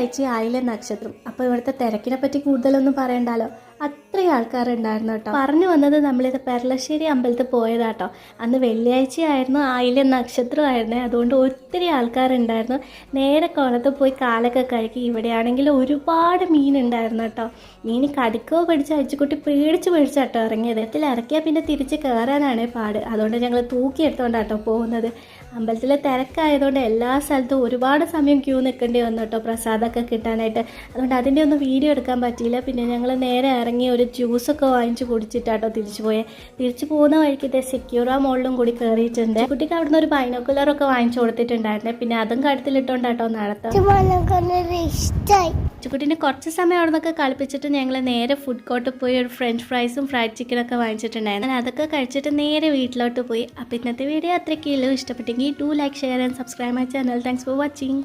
വെള്ളിയാഴ്ച ആയില്ല നക്ഷത്രം? അപ്പോൾ ഇവിടുത്തെ തിരക്കിനെ പറ്റി കൂടുതലൊന്നും പറയണ്ടല്ലോ അത്രയും ആൾക്കാരുണ്ടായിരുന്നു കേട്ടോ. പറഞ്ഞു വന്നത് നമ്മളിത് പെരളശ്ശേരി അമ്പലത്തിൽ പോയതാട്ടോ. അന്ന് വെള്ളിയാഴ്ച ആയിരുന്നു നക്ഷത്രമായിരുന്നു. നക്ഷത്രമായിരുന്നേ അതുകൊണ്ട് ഒത്തിരി ആൾക്കാരുണ്ടായിരുന്നു. നേരെ കുളത്ത് പോയി കാലൊക്കെ കഴുകി ഇവിടെയാണെങ്കിൽ ഒരുപാട് മീൻ ഉണ്ടായിരുന്നു കേട്ടോ. മീൻ കടുക്കോ പിടിച്ച് അഴിച്ചുകൂട്ടി പേടിച്ച് പേടിച്ചാട്ടോ ഇറങ്ങിയത്. ഇതിൽ ഇറക്കിയാൽ പിന്നെ തിരിച്ച് കയറാനാണേ പാട്. അതുകൊണ്ട് ഞങ്ങൾ തൂക്കിയെടുത്തോണ്ടാട്ടോ പോകുന്നത്. അമ്പലത്തിലെ തിരക്കായതുകൊണ്ട് എല്ലാ സ്ഥലത്തും ഒരുപാട് സമയം ക്യൂ നിൽക്കേണ്ടി വന്നു കേട്ടോ. പ്രസാദമൊക്കെ കിട്ടാനായിട്ട്. അതുകൊണ്ട് അതിന്റെ ഒന്നും വീഡിയോ എടുക്കാൻ പറ്റിയില്ല. പിന്നെ ഞങ്ങൾ നേരെ ഒരു ജ്യൂസൊക്കെ വാങ്ങിച്ച് കുടിച്ചിട്ടാട്ടോ തിരിച്ചു പോയെ. തിരിച്ചു പോകുന്ന വഴിക്ക് ഇതേ സെക്യൂറ മോളിലും കൂടി കയറിയിട്ടുണ്ട് കുട്ടിക്ക് അവിടുന്ന് ഒരു ബൈനോക്കുലറൊക്കെ വാങ്ങിച്ചു കൊടുത്തിട്ടുണ്ടായിരുന്നേ. പിന്നെ അതും കഴുത്തിലിട്ടോണ്ടാട്ടോ നടത്തം. ചുക്കുട്ടിനെ കുറച്ച് സമയം അവിടെ നിന്നൊക്കെ കളിപ്പിച്ചിട്ട് ഞങ്ങൾ നേരെ ഫുഡ് കോർട്ടിൽ പോയി ഒരു ഫ്രഞ്ച് ഫ്രൈസും ഫ്രൈഡ് ചിക്കനൊക്കെ വാങ്ങിച്ചിട്ടുണ്ടായിരുന്നു. ഞാൻ അതൊക്കെ കഴിച്ചിട്ട് നേരെ വീട്ടിലോട്ട് പോയി. അപ്പം ഇന്നത്തെ വീഡിയോ അത്രയ്ക്കുള്ളൂ ഇഷ്ടപ്പെട്ടെങ്കിൽ to like share and subscribe my channel thanks for watching